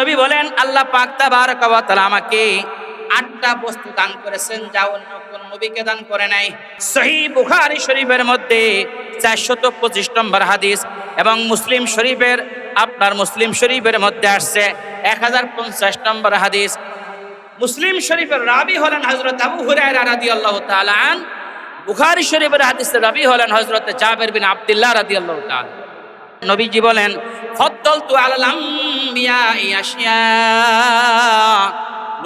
নবী বলেন, আল্লাহ পাক তাআলা আমাকে আটটা বস্তু দান করেছেন, যা অন্য কোন নবীকে দান করে নাই। সহি বুখারী শরীফের মধ্যে চারশত পঁচিশ নম্বর হাদিস এবং মুসলিম শরীফের, আপনার মুসলিম শরীফের মধ্যে আসছে এক হাজার পঞ্চাশ নম্বর হাদিস। মুসলিম শরীফের রাবি হলেন হজরত আবু হুরায়রা রাদিয়াল্লাহু তাআলা আন। বুখারী শরীফের হাদিসে রাবি হলেন হজরত জাবের বিন আব্দুল্লাহ রাদিয়াল্লাহু তাআলা। নবীজি বলেন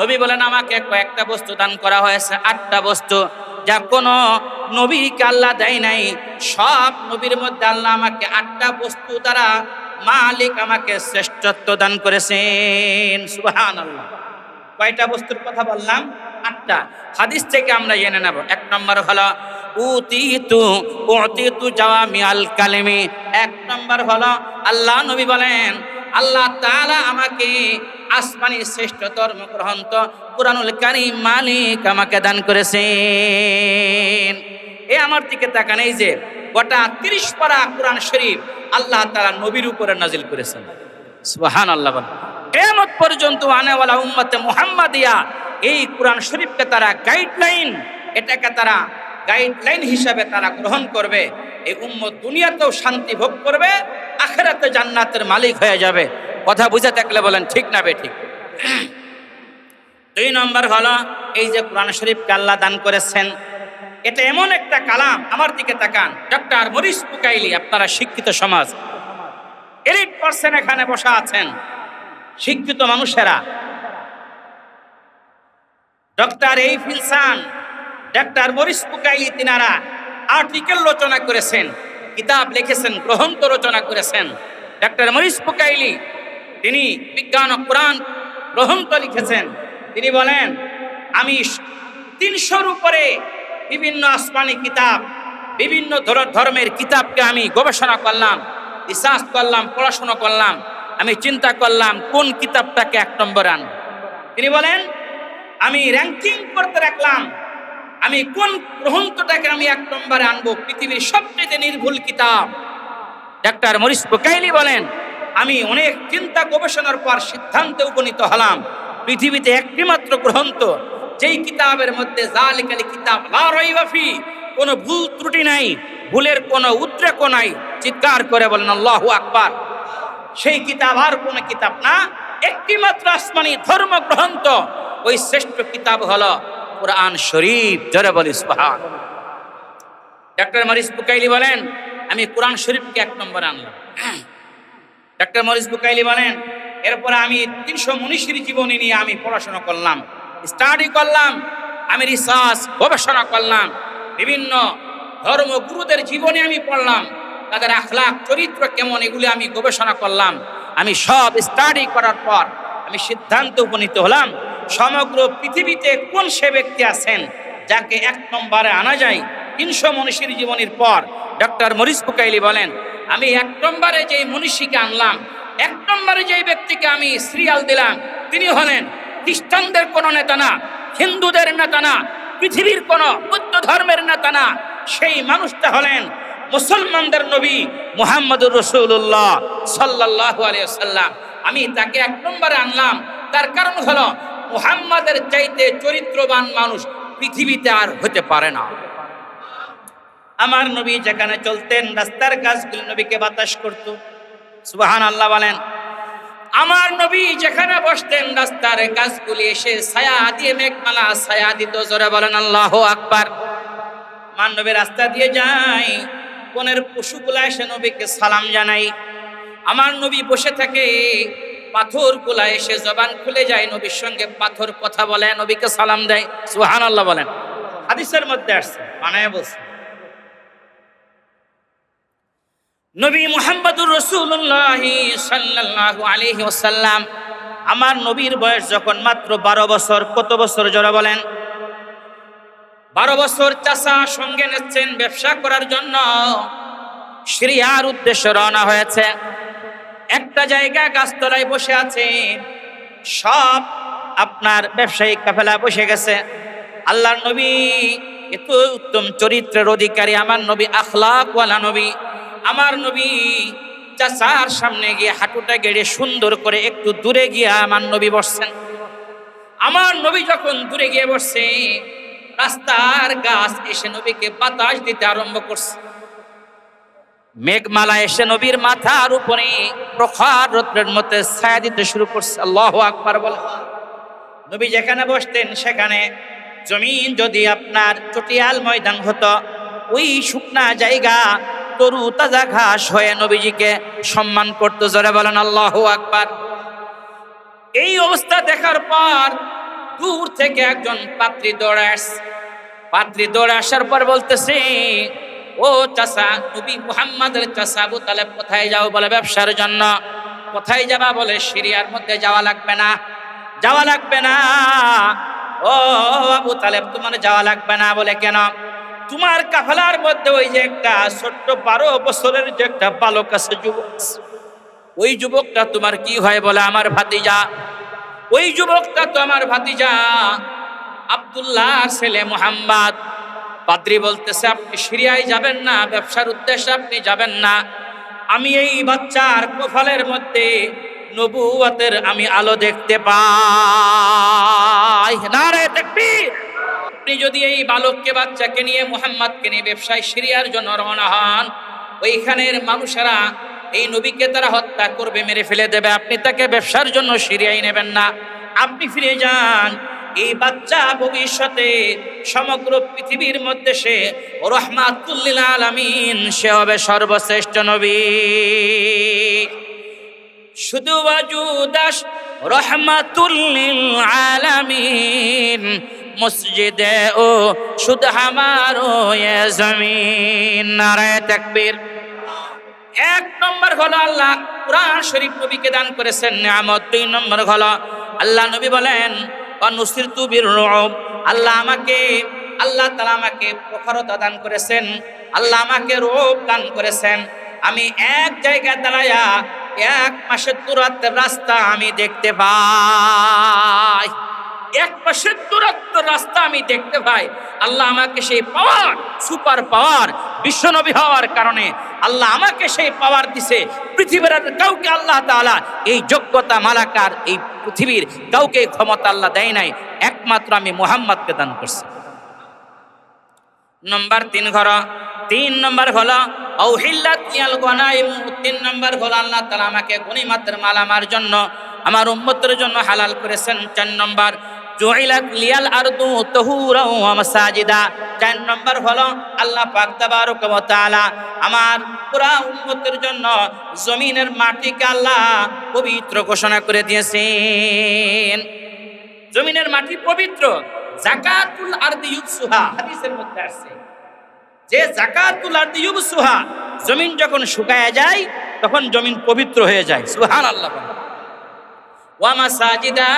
নবী বলেন, আমাকে কয়েকটা বস্তু দান করা হয়েছে, আটটা বস্তু। যা কোনো নবীকে আল্লাহ দেয় নাই। সব নবীর মধ্যে আল্লাহ আমাকে আটটা বস্তু দ্বারা মালিক আমাকে শ্রেষ্ঠত্ব দান করেছেন। সুবহান আল্লাহ কয়টা বস্তুর কথা বললাম? আটটা। হাদিস থেকে আমরা জেনে নেব। এক নম্বর হলো, উতিতু উতিতু জাওয়ামি আল কালিমি। এক নম্বর হলো, আল্লাহ নবী বলেন, আল্লাহ তাআলা আমাকে আসমানি শ্রেষ্ঠ ধর্ম গ্রন্থ কুরআনুল কারীম মালিক আমাকে দান করেছেন। এ আমার দিকে তাকান, এই যে গোটা তিরিশ পারা কোরআন শরীফ আল্লাহ তাআলা নবীর উপরে নাজিল করেছেন। সুবহান আল্লাহ কেয়ামত পর্যন্ত আনেওয়ালা উম্মতে মুহাম্মাদিয়া, এই কোরআন শরীফকে তারা গাইডলাইন এটাকে তারা গাইডলাইন হিসাবে তারা গ্রহণ করবে। এই উম্মত দুনিয়াতেও শান্তি ভোগ করবে, আখেরাতে জান্নাতের মালিক হয়ে যাবে। কথা বুঝে থাকলে বলেন, ঠিক না বে ঠিক দুই নম্বর হলো, এই যে কোরআন শরীফকে আল্লাহ দান করেছেন, এটা এমন একটা কালাম, আমার দিকে তাকান। ডক্টর মরিস পুকাইলি আপনারা শিক্ষিত সমাজ, এলিট পার্সন এখানে বসা আছেন। শিক্ষিত মানুষেরা। ডক্টর এই ফিলসান, ডক্টর মরিস পুকাইলি তিনারা আর্টিকেল রচনা করেছেন, কিতাব লিখেছেন, গ্রন্থ রচনা করেছেন। ডক্টর মরিস পুকাইলি, তিনি বিজ্ঞান ও কোরআন গ্রন্থ লিখেছেন। তিনি বলেন, আমি তিনশোর উপরে বিভিন্ন আসমানি কিতাব, বিভিন্ন ধর- ধর্মের কিতাবকে আমি গবেষণা করলাম, রিসার্চ করলাম, পড়াশোনা করলাম। আমি চিন্তা করলাম, কোন কিতাবটাকে এক নম্বরে আনব? তিনি বলেন, আমি র্যাঙ্কিং করতে রাখলাম। আমি কোন গ্রন্থটাকে আমি এক নম্বরে আনব? পৃথিবীর সবচেয়ে নির্ভুল কিতাব। ডাক্তার মরিস পোকাইলি বলেন, আমি অনেক চিন্তা গবেষণার পর সিদ্ধান্তে উপনীত হলাম। পৃথিবীতে একটি মাত্র গ্রন্থ, যেই কিতাবের মধ্যে জালিকালি কিতাব লা রাইবা ফি, কোনো ভুল ত্রুটি নাই, ভুলের কোনো উদ্রেক নাই। চিৎকার করে বলেন, আল্লাহু আকবার। সেই কিতাব আর কোনো কিতাব না। একটি মাত্র আসমানি ধর্ম গ্রন্থ ওই শ্রেষ্ঠ কিতাব হল কোরআন শরীফ। জরে বলি, সুবহান। ডাক্তার মরিস বুকাইলি বলেন, আমি কোরআন শরীফকে এক নম্বর আনলাম। ডাক্তার মরিস বুকাইলি বলেন, এরপরে আমি তিনশো মনীষীর জীবনী নিয়ে আমি পড়াশোনা করলাম, স্টাডি করলাম, আমি রিসার্চ, গবেষণা করলাম, বিভিন্ন ধর্মগুরুদের জীবনে আমি পড়লাম। তাদের আখলাক চরিত্র কেমন, এগুলি আমি গবেষণা করলাম। আমি সব স্টাডি করার পর আমি সিদ্ধান্ত উপনীত হলাম, সমগ্র পৃথিবীতে কোন সে ব্যক্তি আছেন যাকে এক নম্বরে আনা যায়? তিনশো মনীষীর জীবনীর পর ডক্টর মরিস বুকাইলি বলেন, আমি এক নম্বরে যেই মনীষীকে আনলাম, এক নম্বরে যেই ব্যক্তিকে আমি সিরিয়াল দিলাম, তিনি হলেন খ্রিস্টানদের কোনো নেতা না, হিন্দুদের নেতা না, পৃথিবীর কোনো বৌদ্ধ ধর্মের নেতা না, সেই মানুষটা হলেন মুসলমানদের নবী মুহাম্মদুর রসুল্লাহ সাল্লাহ আলিয়াল্লাম আমি তাকে এক নম্বরে আনলাম। তার কারণ হলো, মুহাম্মাদের চাইতে চরিত্রবান মানুষ পৃথিবীতে আর হতে পারে না। আমার নবী যেখানে চলতেন, রাস্তার গাছগুলি নবীকে বাতাস করত। সুবাহান আল্লাহ বলেন, আমার নবী যেখানে বসতেন, রাস্তার গাছগুলি এসে ছায়া দিয়ে মেঘমালা ছায়া দিত। জোরে বলেন, আল্লাহ আকবার। আমার নবী রাস্তা দিয়ে যায় কোনের পশুগুলা এসে নবীকে সালাম জানাই। আমার নবী বসে থাকে পাথরগুলা এসে জবান খুলে যায়, নবীর সঙ্গে পাথর কথা বলে, নবীকে সালাম দেয়। সুহান আল্লাহ বলেন। হাদিসের মধ্যে আসছে, বানায় বলছে। নবী মুহাম্মদুর রসুল্লাহ আলাইহি ওয়াসাল্লাম, আমার নবীর বয়স যখন মাত্র বারো বছর, কত বছর জোরা বলেন? বারো বছর চাষা সঙ্গে নিচ্ছেন ব্যবসা করার জন্য। সিরিয়ার উদ্দেশ্যে রওনা হয়েছে। একটা জায়গা গাছতলায় বসে আছে। সব আপনার ব্যবসায়িক কাফেলা বসে গেছে। আল্লাহর নবী এত উত্তম চরিত্রের অধিকারী, আমার নবী আখলাকওয়ালা নবী। আমার নবী চাচার সামনে গিয়ে হাঁটুটা গেড়ে সুন্দর করে একটু দূরে গিয়ে আমার নবী বসছেন। আমার নবী যখন দূরে গিয়ে বসছে রাস্তার গাছ এসে নবীকে বাতাস দিতে আরম্ভ করছে। মেঘমালা এসে নবীর মাথার উপরে প্রখর রৌদ্রের মধ্যে ছায়া দিতে শুরু করছে। আল্লাহ আকবার বলে। নবী যেখানে বসতেন, সেখানে জমিন যদি আপনার চটিয়াল ময়দান হতো, ওই শুকনা জায়গা, তরু তাজা ঘাস হয়ে নবীজিকে সম্মান করতো। জোরে বলেন আল্লাহ আকবার। এই অবস্থা দেখার পর দূর থেকে একজন পাত্রী দৌড়ে আসছে। পাত্রী দৌড়ে আসার পর বলতেছে, ও চাষা নবী মুহাম্মাদের চাষা আবু তালেব কোথায় যাও বলে ব্যবসার জন্য? কোথায় যাবা বলে সিরিয়ার মধ্যে যাওয়া লাগবে না? যাওয়া লাগবে না। ও আবু তালেব, তোমার যাওয়া লাগবে না বলে কেন? তোমার কাফেলার মধ্যে ওই যে একটা ছোট্ট বারো বছরের যে একটা বালক আছে, যুবক ওই যুবকটা তোমার কি হয় বলে আমার ভাতিজা? ওই যুবকটা তো আমার ভাতিজা। আব্দুল্লাহ ছেলে মোহাম্মদ। পাদ্রি বলতেছে, আপনি সিরিয়ায় যাবেন না, ব্যবসার উদ্দেশ্যে আপনি যাবেন না। আমি এই বাচ্চার কপালের মধ্যে নবুয়াতের আমি আলো দেখতে পাই। না রে আপনি যদি এই বালককে, বাচ্চাকে নিয়ে মোহাম্মদকে নিয়ে ব্যবসায় সিরিয়ার জন্য রওনা হন, ওইখানের মানুষেরা এই নবীকে তারা হত্যা করবে, মেরে ফেলে দেবে। আপনি তাকে ব্যবসার জন্য সিরিয়ায় নেবেন না। আপনি ফিরে যান। এই বাচ্চা ভবিষ্যতে সমগ্র পৃথিবীর মধ্যে সে রহমাতুল্লিল আলামিন, সে হবে সর্বশ্রেষ্ঠ নবী। শুধু ওয়াজুদাস রহমাতুল্লিল আলামিন, মসজিদে ও শুধু হামারো এ জমিন। নারায় তাকবীর। এক নম্বর হলো আল্লাহ কুরআন শরীফ নবীকে দান করেছেন, নিয়ামত। দুই নম্বর হলো আল্লাহ নবী বলেন, অনুসিরতু বির রুব আল্লাহ আমাকে, আল্লাহ তালা আমাকে প্রখরতা দান করেছেন, আল্লাহ আমাকে রূপ দান করেছেন। আমি এক জায়গায় দাঁড়ায়া এক মাসের দূরত্বের রাস্তা আমি দেখতে পাই। এক মাসের দূরত্ব রাস্তা আমি দেখতে পাই। আল্লাহ আমাকে সেই পাওয়ার, সুপার পাওয়ার, বিশ্বনবী হওয়ার কারণে আল্লাহ আমাকে সেই পাওয়ার দিছে। পৃথিবীর কাউকে আল্লাহ তাআলা এই যোগ্যতা, মালাকার, এই পৃথিবীর কাউকে ক্ষমতা আল্লাহ দেয় নাই। একমাত্র আমি মোহাম্মদকে দান করছি। নম্বর তিন ঘর। তিন নম্বর হলো ঔহিল্লাত লিয়াল গনাইম। তিন নম্বর হলো, আল্লাহ তালা আমাকে গনিমাতের মাল আমার জন্য, আমার উম্মতের জন্য হালাল করেছেন। চার নম্বর জুইলাত লিয়াল আরদু তাহুরা ওয়া মাসাজিদা। চার নম্বর হলো আল্লাহ পাক তাবারক ওয়া তাআলা আমার পুরা উম্মতের জন্য জমিনের মাটিকে আল্লাহ পবিত্র ঘোষণা করে দিয়েছেন। জমিনের মাটি পবিত্র, জাকাতুল আরদি ইউসুহা হাদিসের মধ্যে আছে যে জাকাতুল আরদি ইউসুহা জমিন যখন শুকায় যায়, তখন জমিন পবিত্র হয়ে যায়। সুবহানাল্লাহ ওয়া মাসাজিদা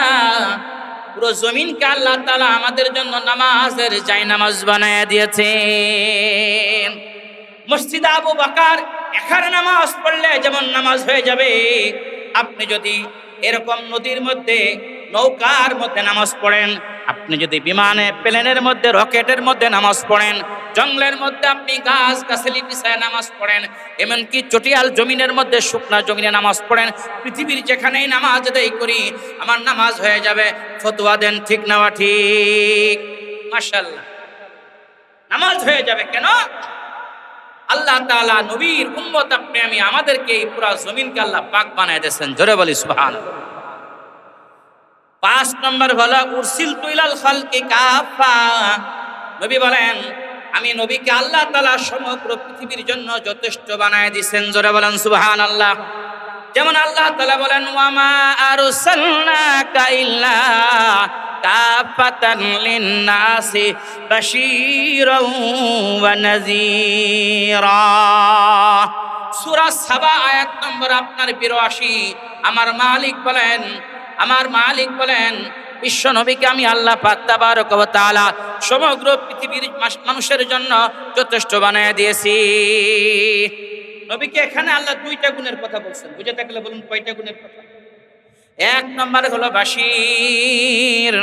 পুরো জমিনকে আল্লাহ তালা আমাদের জন্য নামাজের জায় নামাজ বানায় দিয়েছেন। মসজিদ আবু বাকার এখার নামাজ পড়লে যেমন নামাজ হয়ে যাবে, আপনি যদি এরকম নদীর মধ্যে, নৌকার মধ্যে নামাজ পড়েন আপনি যদি বিমানে, প্লেনের মধ্যে, রকেটের মধ্যে নামাজ পড়েন, জঙ্গলের মধ্যে আপনি গাছ গাছালি পিছায় নামাজ পড়েন, এমনকি চটিয়াল জমিনের মধ্যে শুকনা জমিনে নামাজ পড়েন, পৃথিবীর যেখানেই নামাজ আদায় করি, আমার নামাজ হয়ে যাবে, ফতোয়া দেন, ঠিক নেওয়া ঠিক? মাশাল্লাহ নামাজ হয়ে যাবে কেন? আল্লাহ তাআলা নবীর উম্মত আপনি, আমি আমাদেরকে এই পুরা জমিনকে আল্লাহ পাক বানায় দিয়েছেন, জোরে বলি সুবহান পাঁচ নম্বর হলো, উরসিল তুইলাল খালকি কাফা। নবী বলেন, আমি নবীকে আল্লাহ তালা সমগ্র পৃথিবীর জন্য যথেষ্ট বানায় দিয়েছেন জোরে বলেন সুবহান আল্লাহ যেমন আল্লাহ তালা বলেন ওয়ামা আরসালনাকা ইল্লা কাফাতান লিন্নাসি বাশীরাও ওয়া নাযীরা। সূরা সাবা, আয়াত নম্বর আপনার 82 আমার মালিক বলেন আমার মালিক বলেন, বিশ্ব নবীকে আমি আল্লাহ পাক তাবারক ওয়া সমগ্র পৃথিবীর মানুষের জন্য যথেষ্ট বানায় দিয়েছি। নবীকে এখানে আল্লাহ দুইটা গুণের কথা বলছেন। বুঝে থাকলে বলুন কয়টা গুণের কথা? এক নম্বর হলো বাশির।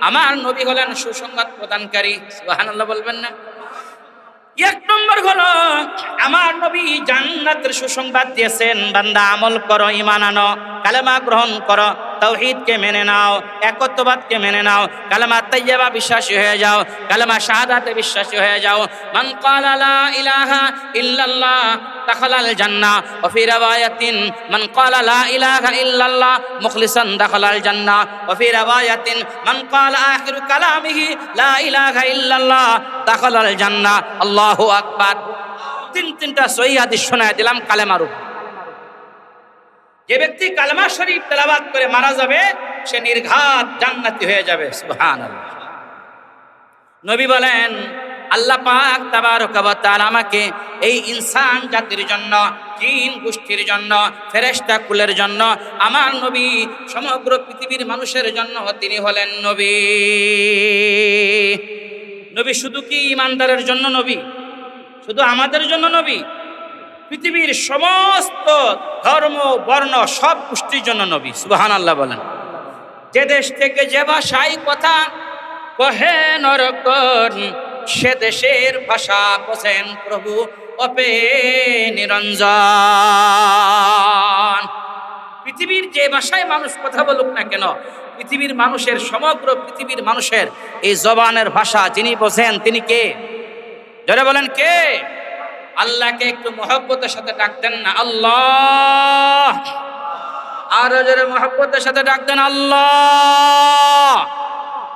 আমার নবী হলেন সুসংবাদ প্রদানকারী। সুবহানাল্লাহ বলবেন না। এক নম্বর হলো, আমার নবী জান্নাতের সুসংবাদ দিয়েছেন, বান্দা আমল করো ইমান আনো, কালেমা গ্রহণ করো। তৌহিদকে মেনে নাও, একত্ববাদকে মেনে নাও, কালেমা তাইয়্যিবা বিশ্বাসী হয়ে যাও, কালেমা শাহাদাতে বিশ্বাসী হয়ে যাও। মান ক্বালা লা ইলাহা ইল্লাল্লাহ দাখালাল জান্নাহ, ওয়া ফি রাওয়ায়াতিন মান ক্বালা লা ইলাহা ইল্লাল্লাহ মুখলিসান দাখালাল জান্নাহ, ওয়া ফি রাওয়ায়াতিন মান ক্বালা আখিরু কালামিহি লা ইলাহা ইল্লাল্লাহ দাখালাল জান্নাহ। আল্লাহু আকবার। তিন তিনটা সহিহ হাদিস শোনায় দিলাম কালেমার উপর। যে ব্যক্তি কালমা শরীফ তেলাবাদ করে মারা যাবে, সে নির্ঘাত জান্নাতি হয়ে যাবে। সুবহানাল্লাহ। নবী বলেন, আল্লাহ পাক তাবারক ওয়া আমাকে এই ইনসান জাতির জন্য, জিন গোষ্ঠীর জন্য, ফেরেশতা কুলের জন্য, আমার নবী সমগ্র পৃথিবীর মানুষের জন্য তিনি হলেন নবী। নবী শুধু কি ইমানদারের জন্য নবী? শুধু আমাদের জন্য নবী? পৃথিবীর সমস্ত ধর্ম, বর্ণ সব গোষ্ঠীর জন্য নবী সুবাহান আল্লাহ বলেন। যে দেশ থেকে যে ভাষায় কথা কহে নরকন, সে দেশের ভাষা বোঝেন প্রভু অপে নিরঞ্জন। পৃথিবীর যে ভাষায় মানুষ কথা বলুক না কেন, পৃথিবীর মানুষের, সমগ্র পৃথিবীর মানুষের এই জবানের ভাষা যিনি বোঝেন তিনি কে? যারা বলেন কে? আল্লাহকে একটু মহব্বতের সাথে ডাকতেন না, আল্লাহ। আরও জোরে মহব্বতের সাথে ডাকতেন আল্লাহ।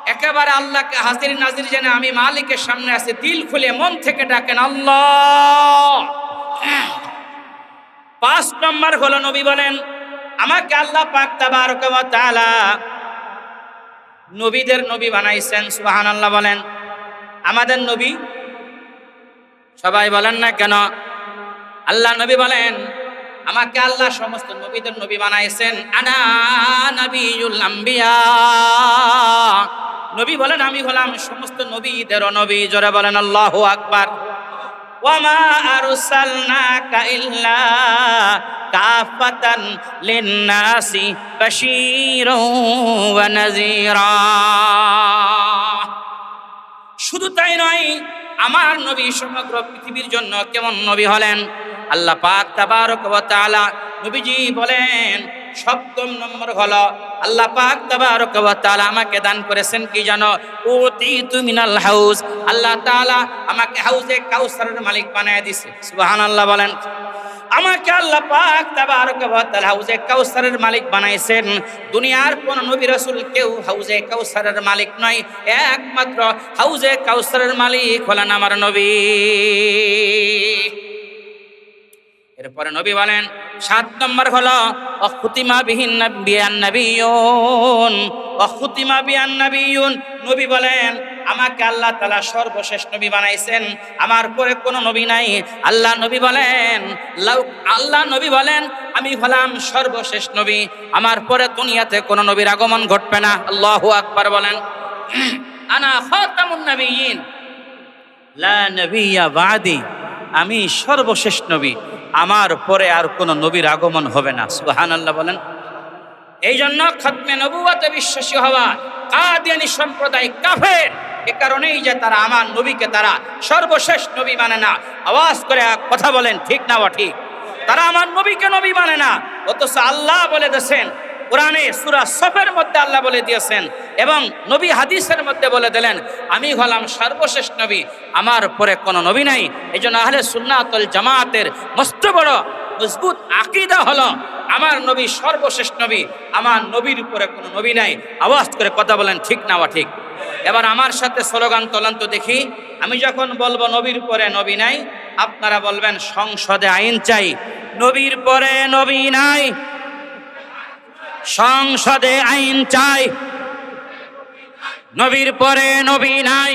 একেবারে আল্লাহকে হাজির নাজির জেনে আমি মালিকের সামনে আছি, দিল খুলে মন থেকে ডাকেন, আল্লাহ। পাঁচ নম্বর হলো নবী বলেন, আমাকে আল্লাহ নবীদের নবী বানাইছেন, সুবহানাল্লাহ বলেন। আমাদের নবী সবাই বলেন না কেন? আল্লাহ নবী বলেন, আমাকে আল্লাহ সমস্ত নবীদের নবী বানাইছেন। আনা আম্বিয়া। নবী বলেন, আমি হলাম সমস্ত নবীদের নবী। জোরে বলেন, আল্লাহু আকবার। ওয়ামা কাফাতান শুধু তাই নয়, আমার নবী সমগ্র পৃথিবীর জন্য কেমন নবী হলেন? আল্লাহ পাক তাবারক ওয়া নবীজি বলেন, সপ্তম নম্বর হলো, আল্লাহ পাক তাবারক ওয়া তাআলা আমাকে দান করেছেন কি জানো? উতিতু মিনাল হাউস। আল্লাহ তাআলা আমাকে হাউজে কাউসারের মালিক বানায় দিয়েছে। সুবহানাল্লাহ বলেন। আমাকে আল্লাহ পাক তাবারক ওয়া তাআলা হাউজে কাউসারের মালিক বানাইছেন। দুনিয়ার কোন নবী রাসূল কেউ হাউজে কাউসারের মালিক নয়, একমাত্র হাউজে কাউসারের মালিক হলেন আমার নবী। এরপরে নবী বলেন, সাত নম্বর হলো অখুতিমা বিহীন বিয়ান নবীন অখুতিমা বিয়ান নবীন নবী বলেন, আমাকে আল্লাহ তালা সর্বশেষ নবী বানাইছেন, আমার পরে কোনো নবী নাই। আল্লাহ নবী বলেন, লাউ আল্লাহ নবী বলেন, আমি হলাম সর্বশেষ নবী, আমার পরে দুনিয়াতে কোনো নবীর আগমন ঘটবে না। আল্লাহু আকবার বলেন আনা খাতামুন নবীন লা নবিয়া বাদি, আমি সর্বশেষ নবী। আমার পরে আর কোনো নবীর আগমন হবে না। সুহান আল্লাহ বলেন। এই জন্য খতমে নবুয়াতে বিশ্বাসী হওয়া, কাদিয়ানি সম্প্রদায় কাফের, এ কারণেই যে তারা আমার নবীকে তারা সর্বশেষ নবী মানে না। আওয়াজ করে কথা বলেন, ঠিক না বা ঠিক? তারা আমার নবীকে নবী মানে না, অথচ আল্লাহ বলে দিয়েছেন কোরআনে সুরা সফের মধ্যে আল্লাহ বলে দিয়েছেন এবং নবী হাদিসের মধ্যে বলে দিলেন, আমি হলাম সর্বশেষ নবী, আমার পরে কোনো নবী নাই। এই জন্য আহলে সুন্নাতল জামাতের মস্ত বড় মজবুত আকিদা হলো, আমার নবী সর্বশেষ নবী, আমার নবীর উপরে কোনো নবী নাই। আওয়াজ করে কথা বলেন, ঠিক না বা ঠিক? এবার আমার সাথে স্লোগান তোলান তো দেখি, আমি যখন বলব নবীর পরে নবী নাই, আপনারা বলবেন, সংসদে আইন চাই। নবীর পরে নবী নাই সংসদে আইন চাই। নবীর পরে নবী নাই।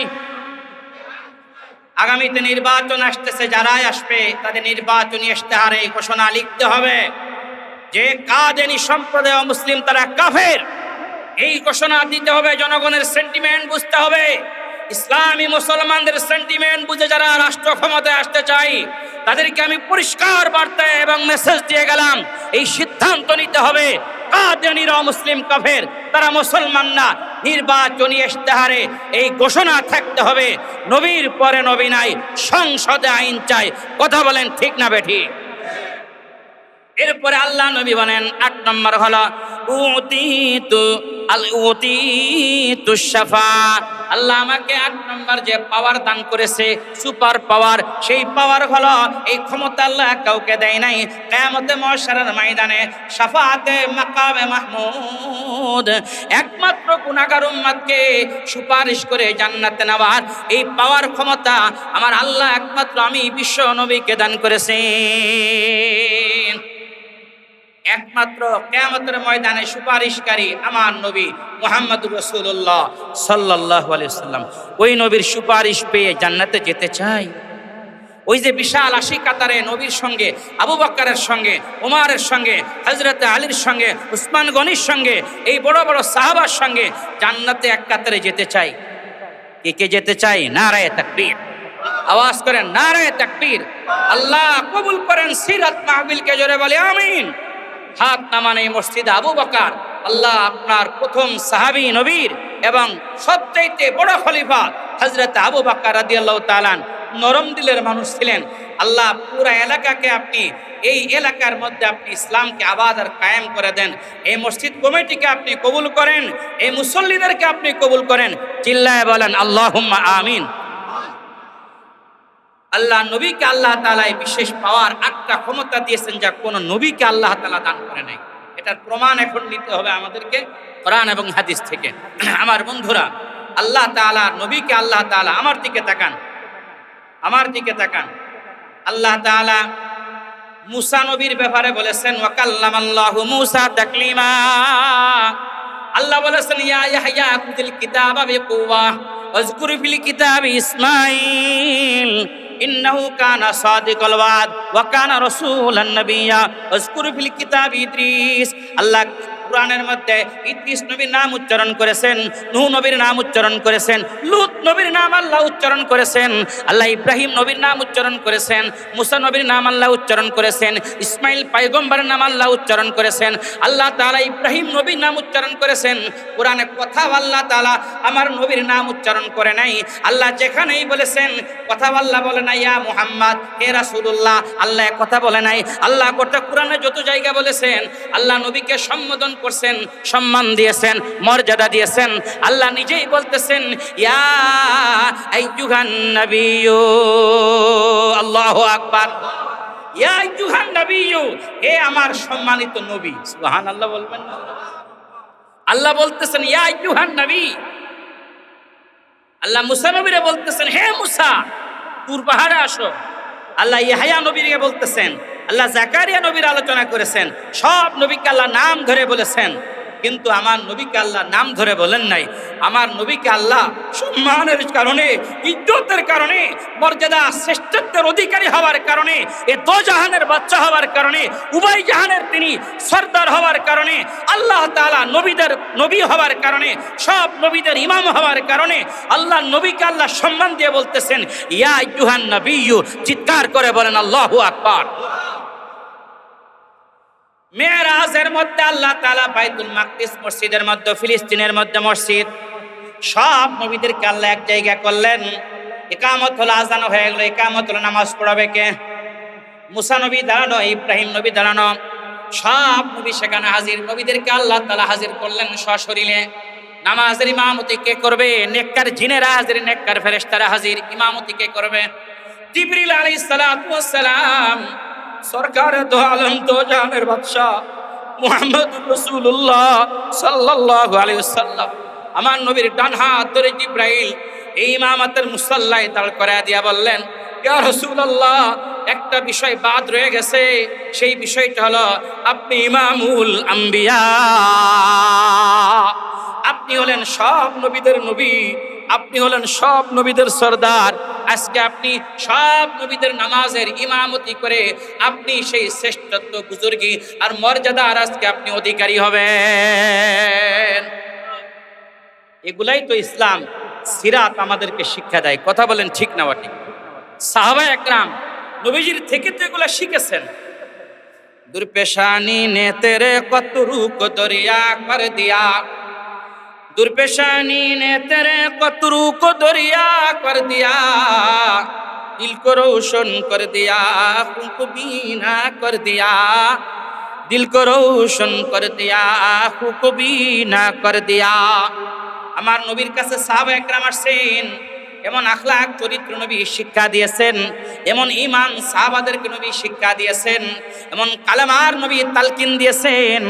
আগামীতে নির্বাচন আসতেছে, যারাই আসবে তাদের নির্বাচনী ইশতেহারে এই ঘোষণা লিখতে হবে যে কাদেনি সম্প্রদায় মুসলিম তারা কাফের। এই ঘোষণা দিতে হবে জনগণের সেন্টিমেন্ট বুঝতে হবে। ইসলামী মুসলমানদের সেন্টিমেন্ট বুঝে যারা রাষ্ট্র ক্ষমতায় আসতে চাই তাদেরকে আমি পরিষ্কার বার্তা এবং মেসেজ দিয়ে গেলাম, এই সিদ্ধান্ত নিতে হবে। মুসলিম কাফের, তারা মুসলমান না। নির্বাচনী ইশতেহারে এই ঘোষণা থাকতে হবে, নবীর পরে নবী নাই, সংসদে আইন চাই। কথা বলেন ঠিক না বেঠিক? এরপরে আল্লাহ নবী বলেন, আট নম্বর হলো, উতিতু আল উতিতু শাফা। আল্লাহ আমাকে আট নম্বর যে পাওয়ার দান করেছে সুপার পাওয়ার সেই পাওয়ার হলো, এই ক্ষমতা আল্লাহ কাউকে দেয় নাই। কেয়ামতে মশারের ময়দানে শাফাতে মাকামে মাহমুদ একমাত্র গুনাহগার উম্মতকে সুপারিশ করে জান্নাতে নেওয়ার এই পাওয়ার ক্ষমতা আমার আল্লাহ একমাত্র আমি বিশ্ব নবীকে দান করেছেন একমাত্র কেয়ামতের ময়দানে সুপারিশকারী আমার নবী মোহাম্মদ রসুল্লাহ সাল্লাহ সাল্লাম। ওই নবীর সুপারিশ পেয়ে জান্নাতে যেতে চাই। ওই যে বিশাল আশি কাতারে নবীর সঙ্গে, আবু বক্করের সঙ্গে, উমারের সঙ্গে হজরত আলীর সঙ্গে, উসমান গনির সঙ্গে, এই বড় বড় সাহাবার সঙ্গে জান্নাতে এক কাতারে যেতে চাই। কে কে যেতে চাই? নারায় তাকবীর। আওয়াজ করেন, নারায় তাকবীর। আল্লাহ কবুল করেন, সিরাত মাহবিলকে জোরে বলে, আমিন। হাত নামান এই মসজিদে আবু বকার। আল্লাহ আপনার প্রথম সাহাবী নবীর এবং সবচাইতে বড় খলিফা হজরত আবু বাক্কার রাদি আল্লাহ তালান নরম দিলের মানুষ ছিলেন। আল্লাহ পুরা এলাকাকে আপনি, এই এলাকার মধ্যে আপনি ইসলামকে আবাদ আর কায়েম করে দেন। এই মসজিদ কমিটিকে আপনি কবুল করেন। এই মুসল্লিদেরকে আপনি কবুল করেন। চিল্লায় বলেন আল্লাহ আমিন। আল্লাহ নবীকে আল্লাহ তালায় বিশেষ পাওয়ার আটটা ক্ষমতা দিয়েছেন যা কোনো নবীকে আল্লাহ তালা দান করে নাই। এটার প্রমাণ এখন নিতে হবে আমাদেরকে কোরআন এবং হাদিস থেকে। আমার বন্ধুরা, আল্লাহ তালা নবীকে আল্লাহ তালা আমার দিকে তাকান। আমার দিকে তাকান। আল্লাহ তালা মুসা নবীর ব্যাপারে বলেছেন ওয়াকাল্লাম আল্লাহ মুসা তাকলিমা। আল্লাহ বলেছেন, ইয়া ইয়াহইয়া খুদিল কিতাবা বিকুওয়া ফিল কিতাবি ইন্নাহু কানা সাদিকাল ওয়াদ ওয়া কানা রাসূলান নাবিয়্যা ওয়াজকুর ফিল কিতাবি ইদ্রিস। আল্লাহ কোরআনের মধ্যে ইদ্রিস নবীর নাম উচ্চারণ করেছেন, নূহ নবীর নাম উচ্চারণ করেছেন, লূত নবীর নাম আল্লাহ উচ্চারণ করেছেন, আল্লাহ ইব্রাহিম নবীর নাম উচ্চারণ করেছেন, মুসা নবীর নাম আল্লাহ উচ্চারণ করেছেন, ইসমাইল পাইগম্বরের নাম আল্লাহ উচ্চারণ করেছেন, আল্লাহ তাআলা ইব্রাহিম নবীর নাম উচ্চারণ করেছেন। কোরআনে কথা আল্লাহ তাআলা আমার নবীর নাম উচ্চারণ করে নাই। আল্লাহ যেখানেই বলেছেন কথা আল্লাহ বলে নাই, ইয়া মুহাম্মদ, হে রাসূলুল্লাহ, আল্লাহ কথা বলে নাই। আল্লাহ গোটা কোরআনে যত জায়গা বলেছেন, আল্লাহ নবীকে সম্বোধন করছেন, সম্মান দিয়েছেন, মর্যাদা দিয়েছেন। আল্লাহ নিজেই বলতেছেন, ইয়া ইয়া হে আমার সম্মানিত আল্লাহ বলতেছেন, ইয়া আইয়ুহান নবী। আল্লাহ মুসা বলতেছেন মুসা পাহাড়ে আসো। আল্লাহ নবীকে বলতেছেন আল্লাহ জাকারিয়া নবীর আলোচনা করেছেন। সব নবীকে আল্লাহ নাম ধরে বলেছেন। কিন্তু আমার নবীকে আল্লাহ নাম ধরে বলেন নাই। আমার নবীকে আল্লাহ সম্মানের কারণে, ইজ্জতের কারণে, মর্যাদা শ্রেষ্ঠত্বের অধিকারী হওয়ার কারণে, এ দো জাহানের বাচ্চা হওয়ার কারণে উভয় জাহানের তিনি সর্দার হওয়ার কারণে, আল্লাহ তাআলা নবীদের নবী হওয়ার কারণে, সব নবীদের ইমাম হওয়ার কারণে, আল্লাহ নবীকে আল্লাহ সম্মান দিয়ে বলতেছেন, ইয়া ইউহান নবিয়্যু চিৎকার করে বলেন, আল্লাহু আকবার মেয়েরাজের মধ্যে আল্লাহ তালা বাইতুল মাকদিস মসজিদের মধ্যে, ফিলিস্তিনের মধ্যে মসজিদ। সব নবীদেরকে আল্লাহ এক জায়গা করলেন। একামত হলো আজানো হয়ে গেল একামত হলো নামাজ পড়াবে কে? মুসা নবী দাঁড়ানো, ইব্রাহিম নবী দাঁড়ানো। সব নবী সেখানে হাজির। নবীদেরকে আল্লাহ তালা হাজির করলেন সশরীরে। নামাজের ইমামতি কে করবে? নেককার জিনেরা হাজির, নেককার ফেরেশতারা হাজির। ইমামতি কে করবে? জিবরিল সালাতু সালাম সরকার তো আলম তো জাহানের বাদশাহ মুহাম্মদ রসুল্লাহ সাল্লাল্লাহু আলাইহি ওয়াসাল্লাম। আমার নবীর ডান হাত ধরে জিব্রাইল এই ইমামাতের মুসাল্লায় দাঁড় করে দিয়া বললেন, ইয়া একটা বিষয় বাদ রয়ে গেছে। সেই বিষয়টা হলো, আপনি ইমামুল আম্বিয়া। আপনি হলেন সব নবীদের নবী, আপনি হলেন সব নবীদের সর্দার। আজকে আপনি সব নবীদের নামাজের ইমামতি করে আপনি সেই শ্রেষ্ঠত্ব বুজুর্গি আর মর্যাদার আজকে আপনি অধিকারী হবেন। এগুলাই তো ইসলাম, সিরাত আমাদেরকে শিক্ষা দেয়। কথা বলেন ঠিক না বা ঠিক? সাহাবা একরাম নবীজির থেকে তো এগুলা শিখেছেন। দুর্পেশানি নে তেরে কত রুক দরিয়া কর দিয়া दुर्पेशानी ने तेरे कतरू को दरिया कर दिया दिल को रोशन कर दिया आँखों को बीना कर दिया दिल को रोशन कर दिया आँखों को बीना कर दिया আমার নবীর কাছে সাহাবা একরাম আসছেন এমন আখলাক চরিত্র নবী শিক্ষা দিয়েছেন এমন ইমান সাহাবাদেরকে নবী শিক্ষা দিয়েছেন, এমন কালেমার নবী তালকিন দিয়েছেন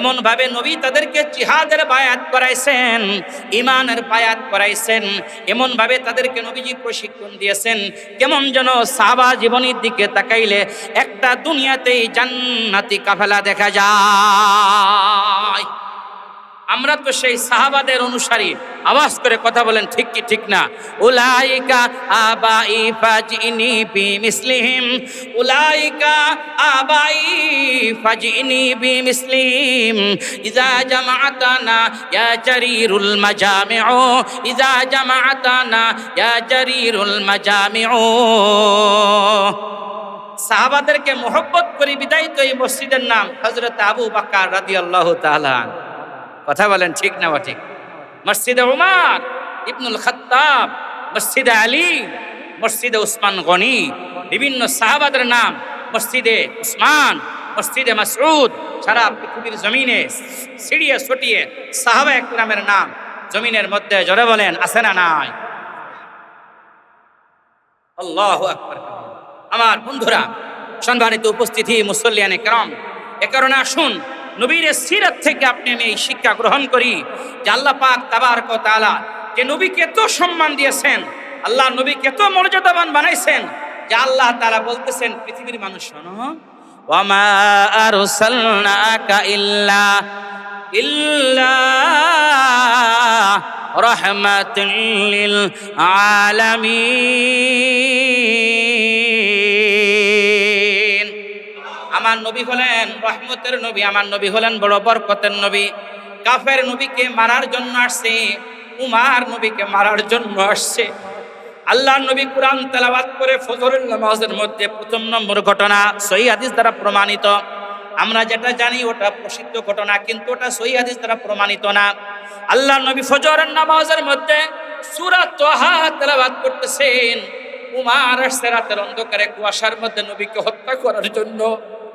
এমন ভাবে নবী তাদেরকে জিহাদের বায়াত করাইছেন ইমানের বায়াত করাইছেন এমন ভাবে তাদেরকে নবীজি প্রশিক্ষণ দিয়েছেন। কেমন যেন সাহাবা জীবনের দিকে তাকাইলে একটা দুনিয়াতেই জান্নাতি কাফেলা দেখা যায়। আমরা তো সেই সাহাবাদের অনুসারী। আওয়াজ করে কথা বলেন, ঠিক কি ঠিক না? উলাইকা আবাই ফাজিনি বি মিসলিহিম উলাইকা আবাই ফাজিনি বি মিসলিহিম ইজা জামাআতানা ইয়া জারিরুল মাজামিউ। ইজা জামাআতানা ইয়া জারিরুল মাজামিউ। সাহাবাদেরকে মোহব্বত করি বিদায়িত এই মসজিদের নাম হজরত আবু বাক্কার রাদিয়াল্লাহু তাআলা কথা বলেন, ঠিক না ঠিক মসজিদে উমার, ইবনুল খত্তাব, মসজিদে আলী, মসজিদে উসমান গনি, বিভিন্ন সাহাবাদের নাম, মসজিদে উসমান, মসজিদে মাসরুদ সারা পৃথিবীর জমিনে সিঁড়িয়ে ছটিয়ে সাহাবা একরামের নাম জমিনের মধ্যে জড়ে বলেন, আছে না নাই? আল্লাহ আকবর। আমার বন্ধুরা, সম্মানিত উপস্থিতি মুসল্লিয়ানে কেরম, এ কারণে আসুন নবীর সিরাত থেকে আপনি আমি এই শিক্ষা গ্রহণ করি যে আল্লাহ পাক তাবারক ও তাআলা যে নবীকে এত সম্মান দিয়েছেন, আল্লাহ নবীকে এত মর্যাদাবান বানাইছেন যে আল্লাহ তাআলা বলতেছেন, পৃথিবীর মানুষ শোনো, ওয়ামা আরসালনাকা ইল্লা আমার নবী হলেন, রহমতের নবী, আমার নবী হলেন, বড় বরকতের নবী। কাফের নবীকে মারার জন্য আসছে, উমার নবীকে মারার জন্য আসছে। আল্লাহ নবী কোরআন তেলাওয়াত করে ফজরের নামাজের মধ্যে প্রথম নম্বর ঘটনা সহি হাদিস দ্বারা প্রমাণিত। আমরা যেটা জানি ওটা প্রসিদ্ধ ঘটনা, কিন্তু ওটা সহি হাদিস দ্বারা প্রমাণিত না। আল্লাহ নবী ফজরের নামাজের মধ্যে সূরা তোহা তেলাওয়াত করতেছেন। উমার আসছে রাতের অন্ধকারে কুয়াশার মধ্যে নবীকে হত্যা করার জন্য।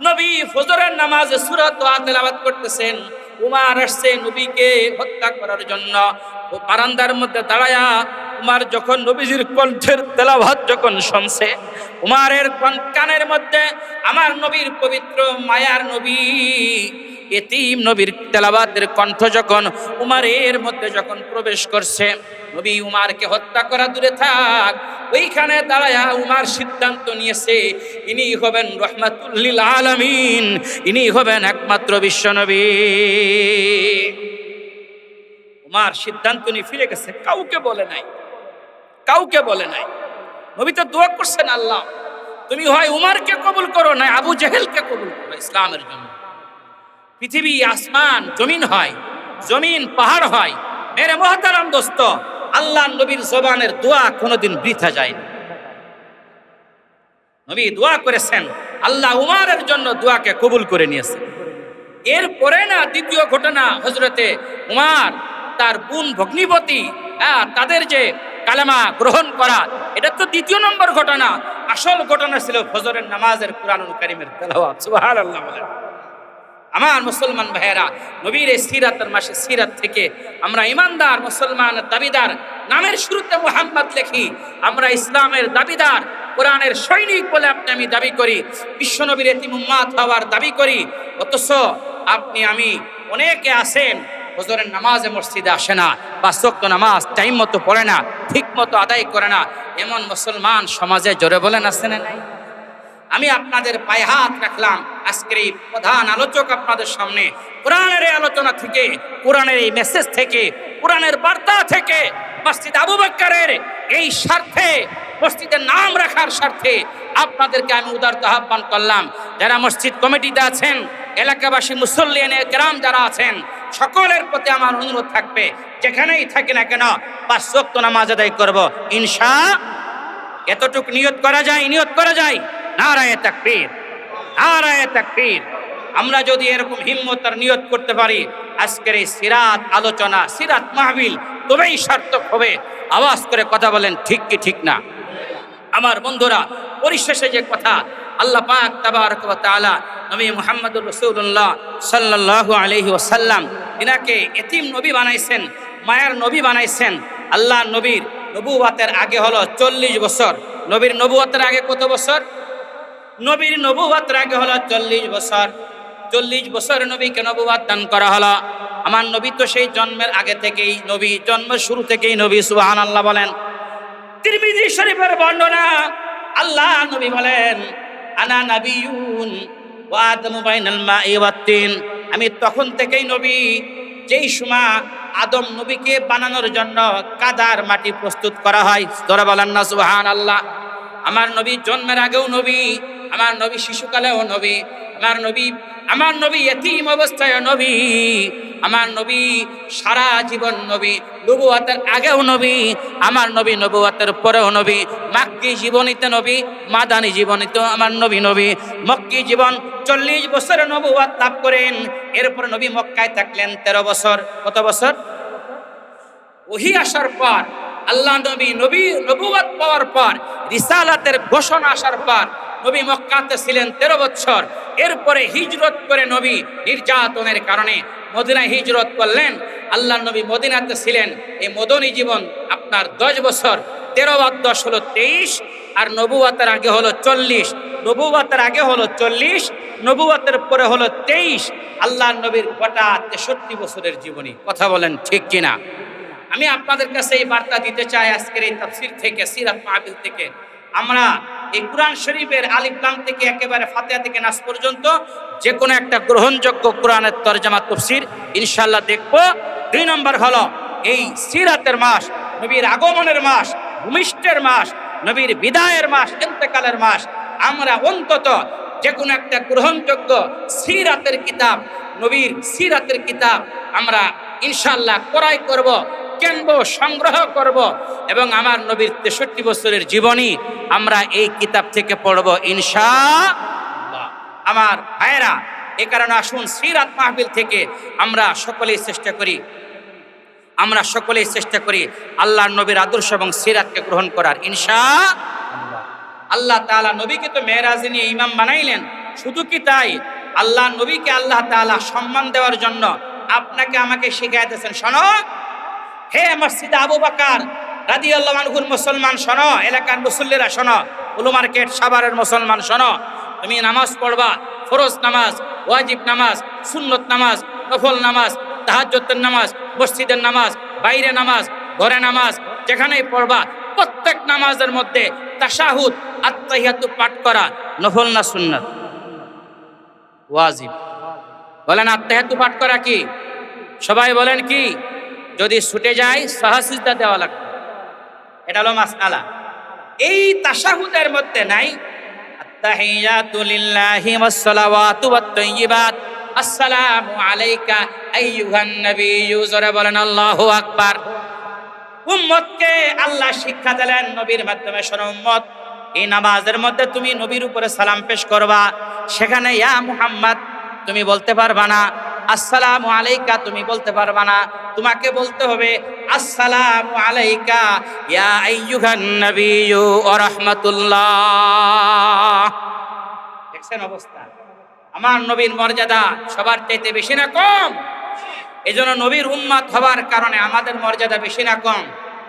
নবী ফজরের নামাজে সুরত তেলাওয়াত করতেছেন। উমার আসছে নবীকে হত্যা করার জন্য। ও বারান্দার মধ্যে দাঁড়ায়া উমার যখন নবীজির কণ্ঠের তেলাভাত যখন শুনছে, উমারের কন- কানের মধ্যে আমার নবীর পবিত্র মায়ার নবী এতিম নবীর তেলাবাদের কণ্ঠ যখন উমারের মধ্যে যখন প্রবেশ করছে, নবী উমারকে হত্যা করা দূরে থাক, ওইখানে দাঁড়ায়া উমার সিদ্ধান্ত নিয়েছে, ইনি হবেন রহমাতুল্লিল আলামিন, ইনি হবেন একমাত্র বিশ্বনবী উমার সিদ্ধান্ত নিয়ে ফিরে গেছে, কাউকে বলে নাই, কাউকে বলে নাই। নবী তো দোয়া করছেন আল্লাহ, তুমি হয় উমারকে কবুল করো না আবু জেহেলকে কবুল করো ইসলামের জন্য। পৃথিবী আসমান, জমিন হয়, জমিন পাহাড় হয়। মেরে মহতারাম দোস্ত, আল্লাহ নবীর জবানের দোয়া কোনোদিন বৃথা যায়নি নবী দোয়া করেছেন, আল্লাহ উমারের জন্য দোয়াকে কবুল করে নিয়েছেন এরপরে না দ্বিতীয় ঘটনা হজরতে উমার, তার বোন ভগ্নিপতি হ্যাঁ তাদের যে কালেমা গ্রহণ করা, এটা তো দ্বিতীয় নম্বর ঘটনা। আসল ঘটনা ছিল ফজরের নামাজের কুরআনুল কারীমের তেলাওয়াত, সুবহানাল্লাহ বলেন। আমার মুসলমান ভাইয়েরা, নবীর এই সিরাতের মাসে সিরাত থেকে আমরা ইমানদার, মুসলমান, দাবিদার নামের শুরুতে মোহাম্মদ লেখি। আমরা ইসলামের দাবিদার, কোরআনের সৈনিক বলে আপনি আমি দাবি করি। বিশ্বনবীর এতিমুম্মাত হওয়ার দাবি করি। অথচ আপনি, আমি অনেকে আছেন, হজরের নামাজে মসজিদে আসে না বা সক্ত নামাজ টাইম মতো পড়ে না, ঠিক মতো আদায় করে না। এমন মুসলমান সমাজে জোরে বলেন আসে না নাই? আমি আপনাদের পায়ে হাত রাখলাম। আজকের এই প্রধান আলোচক আপনাদের সামনে কোরআনের এই আলোচনা থেকে, কোরআনের এই মেসেজ থেকে, কোরআনের বার্তা থেকে মসজিদ আবু বক্করের এই স্বার্থে মসজিদের নাম রাখার স্বার্থে আপনাদেরকে আমি উদারত আহ্বান করলাম। যারা মসজিদ কমিটিতে আছেন, এলাকাবাসী মুসল্লিয়ানে গ্রাম যারা আছেন, সকলের প্রতি আমার অনুরোধ থাকবে, যেখানেই থাকি না কেন পাঁচ নামাজ আদায় করব। ইনশা, এতটুক নিয়ত করা যায়, নিয়ত করা যায়। নারায় তাকবীর নারায় তাকবীর। আমরা যদি এরকম হিম্মত আর নিয়ত করতে পারি, আজকের এই সিরাত আলোচনা, সিরাত মাহবিল তবেই সার্থক হবে। আওয়াজ করে কথা বলেন, ঠিক কি ঠিক না? আমার বন্ধুরা, পরিশেষে যে কথা, আল্লাহ পাক তাবারক তাআলা নবী মুহাম্মদুর রাসূলুল্লাহ সাল্লাল্লাহু আলাইহি ওয়াসাল্লাম তিনাকে এতিম নবী বানাইছেন, মায়ের নবী বানাইছেন। আল্লাহ নবীর নবুয়াতের আগে হলো চল্লিশ বছর। নবীর নবুয়াতের আগে কত বছর? নবীর নবুয়াতের আগে হলো চল্লিশ বছর। চল্লিশ বছর নবীকে নবুয়াত দান করা হলো। আমার নবী তো সেই জন্মের আগে থেকেই নবী জন্মের শুরু থেকেই নবী সুবহান আল্লাহ বলেন। তিরমিজি শরীফের বর্ণনা, আল্লাহ নবী বলেন, আনা নাবিয়ুন ওয়া আদমু বাইনাল আমি তখন থেকেই নবী, যেই সময় আদম নবীকে বানানোর জন্য কাদার মাটি প্রস্তুত করা হয় ধরে বলেন না সুবহান আল্লাহ আমার নবী জন্মের আগেও নবী আমার নবী শিশুকালেও নবী, আমার নবী আমার নবী এতিম অবস্থায় নবী, আমার নবী সারা জীবন নবী নবুয়াতের আগেও নবী, আমার নবী নবুয়াতের পরেও নবী, মাক্কি জীবনীতে নবী, মাদানি জীবনীতে আমার নবী নবী, মক্কি জীবন চল্লিশ বছরে নবুয়াত লাভ করেন, এরপর নবী মক্কায় থাকলেন তেরো বছর, কত বছর? ওহি আসার পর, আল্লাহ নবী নবী নবুয়াত পাওয়ার পর, রিসালাতের ঘোষণা আসার পর নবী মক্কাতে ছিলেন তেরো বছর এরপরে হিজরত করে নবী নির্যাতনের কারণে মদিনায় হিজরত করলেন। আল্লাহ নবী মদিনাতে ছিলেন। এই মদনী জীবন আপনার দশ বছর। তেরো বাদ দশ হলো তেইশ। আর নবুয়াতের আগে হলো চল্লিশ। নবুয়াতের আগে হলো চল্লিশ। নবুয়াতের পরে হলো তেইশ। আল্লাহ নবীর গোটা তেষট্টি বছরের জীবনী। কথা বলেন ঠিক কিনা? আমি আপনাদের কাছে এই বার্তা দিতে চাই আজকের এই তাফসির থেকে, সিরাত মাহবিল থেকে। আমরা এই কোরআন শরীফের আলিফলাম থেকে একেবারে ফাতিহা থেকে নাস পর্যন্ত যে কোনো একটা গ্রহণযোগ্য কোরআনের তরজামা তফসির ইনশাল্লাহ দেখব। দুই নম্বর হলো এই সিরাতের মাস, নবীর আগমনের মাস, ভূমিষ্ঠের মাস, নবীর বিদায়ের মাস, ইন্তেকালের মাস, আমরা অন্তত যে কোনো একটা গ্রহণযোগ্য সিরাতের কিতাব, নবীর সিরাতের কিতাব আমরা ইনশাল্লাহ ক্রয় করব। কেনব, সংগ্রহ করব এবং আমার নবীর তেষট্টি বছরের জীবনী আমরা এই কিতাব থেকে পড়ব ইনশা আল্লাহ। আমার ভাইয়েরা, এ কারণে আসুন সিরাত মাহবিল থেকে আমরা সকলেই চেষ্টা করি, আমরা সকলেই চেষ্টা করি আল্লাহর নবীর আদর্শ এবং সিরাতকে গ্রহণ করার ইনশা আল্লাহ। আল্লাহ তাআলা নবীকে তো মেয়েরাজে নিয়ে ইমাম বানাইলেন, শুধু কি তাই আল্লাহ নবীকে আল্লাহ তাআলা সম্মান দেওয়ার জন্য আপনাকে আমাকে শিখাইতেছেন, শোনো হে মসজিদ আবু বাকার রাদি আল্লাহ আনহুর মুসলমান শোনো, এলাকার মুসল্লিরা শোনো উলু মার্কেট সাভারের মুসলমান শোনো। তুমি নামাজ পড়বা, ফরজ নামাজ, ওয়াজিব নামাজ, সুন্নত নামাজ, নফল নামাজ তাহাজ্জতের নামাজ, মসজিদের নামাজ, বাইরে নামাজ, ঘরে নামাজ, যেখানেই পড়বা, প্রত্যেক নামাজের মধ্যে তাশাহুদ আত্মাহিয়াতু পাঠ করা, নফল না সুন্নত? ওয়াজিব। বলেন আত্মাহিয়াতু পাঠ করা কি? সবাই বলেন কি? যদি ছুটে যায় সহাসিজদা দেওয়া লাগবে। এটা হলো মাসআলা। এই তাশাহুদের মধ্যে নাই, আত্তাহিয়াতু লিল্লাহি ওয়াস সালাওয়াতু ওয়াত তাইয়্যিবাত আসসালামু আলাইকা আইয়ুহান নাবিয়্যু। জোরে বলেন, আল্লাহু আকবার। উম্মতকে আল্লাহ শিক্ষা দিলেন নবীর মাধ্যমে, শোনো উম্মত, এই নামাজের মধ্যে তুমি নবীর উপরে সালাম পেশ করবা। সেখানে, ইয়া মুহাম্মদ, তুমি বলতে পারবা না আসসালামু আলাইকা, তুমি বলতে পারবা না। তোমাকে বলতে হবে, আসসালাম আলাইকা, ইয়া আইয়ুহান নাবিয়্যু, ওয়া রাহমাতুল্লাহ। দেখছেন অবস্থা? আমার নবীর মর্যাদা সবার চাইতে বেশি না কম। এজন্য নবীর উম্মাত হবার কারণে আমাদের মর্যাদা বেশি না কম।